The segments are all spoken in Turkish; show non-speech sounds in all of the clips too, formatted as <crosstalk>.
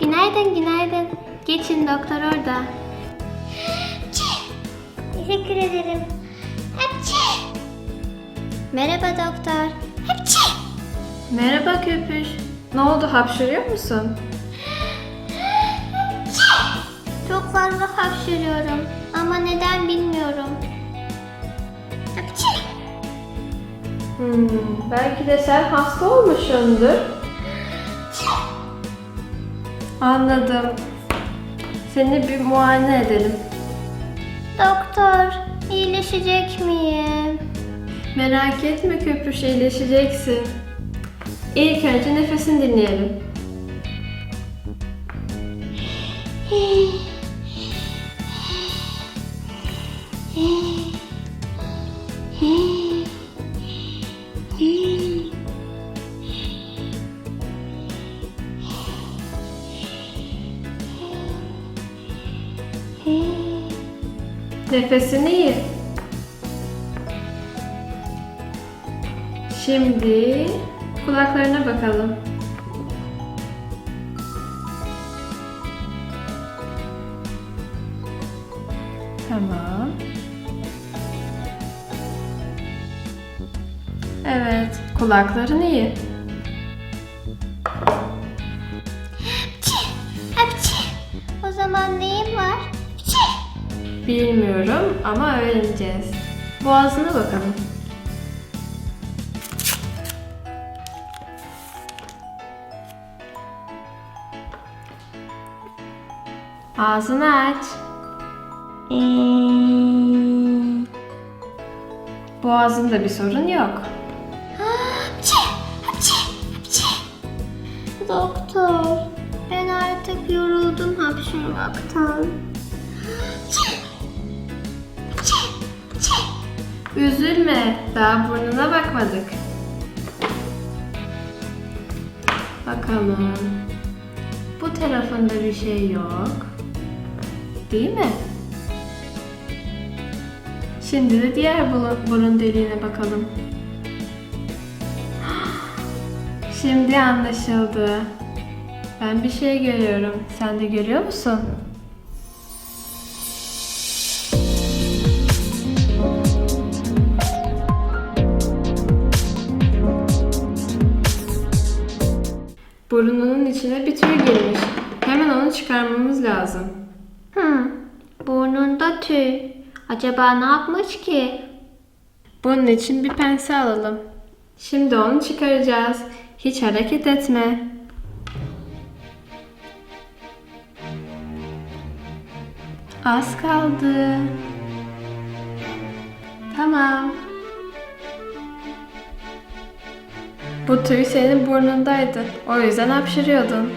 Günaydın, günaydın. Geçin doktor orada. Teşekkür ederim. Hapçı. Merhaba doktor. Hapçı. Merhaba Köpüş. Ne oldu hapşırıyor musun? Çok fazla hapşırıyorum ama neden bilmiyorum. Hapçı. Hmm, belki de sen hasta olmuşsundur. Anladım. Seni bir muayene edelim. Doktor, iyileşecek miyim? Merak etme Köpüş iyileşeceksin. İlk önce nefesini dinleyelim. Nefesini iyi. Şimdi kulaklarına bakalım. Tamam. Evet, kulakların iyi. O zaman var? Bilmiyorum ama öğreneceğiz. Boğazına bakalım. Ağzını aç. Boğazında bir sorun yok. Doktor, ben artık yoruldum hapşırmaktan. Üzülme, daha burnuna bakmadık. Bakalım. Bu tarafında bir şey yok. Değil mi? Şimdi de diğer burun, deliğine bakalım. Şimdi anlaşıldı. Ben bir şey görüyorum. Sen de görüyor musun? Burnunun içine bir tüy girmiş. Hemen onu çıkarmamız lazım. Hı, burnunda tüy. Acaba ne yapmış ki? Bunun için bir pense alalım. Şimdi onu çıkaracağız. Hiç hareket etme. Az kaldı. Tamam. Bu tüy senin burnundaydı. O yüzden hapşırıyordun.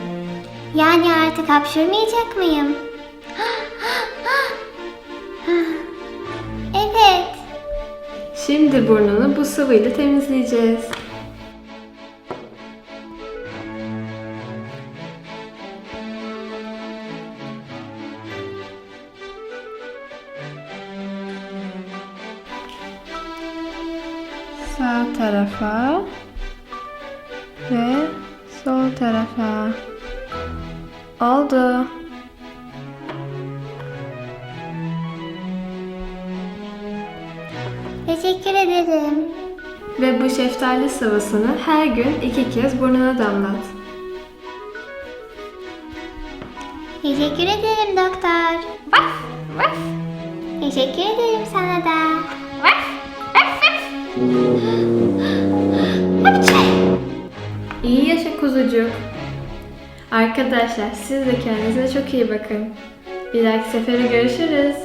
Yani artık hapşırmayacak mıyım? <gasps> evet. Şimdi burnunu bu sıvıyla temizleyeceğiz. Sağ tarafa ve sol tarafa. Oldu. Teşekkür ederim. Ve bu şeftali sıvısını her gün iki kez burnuna damlat. Teşekkür ederim doktor. Vaf, vaf. Teşekkür ederim sana da. Vaf, vaf, vaf. İyi yaşa kuzucuk. Arkadaşlar siz de kendinize çok iyi bakın. Bir dahaki sefere görüşürüz.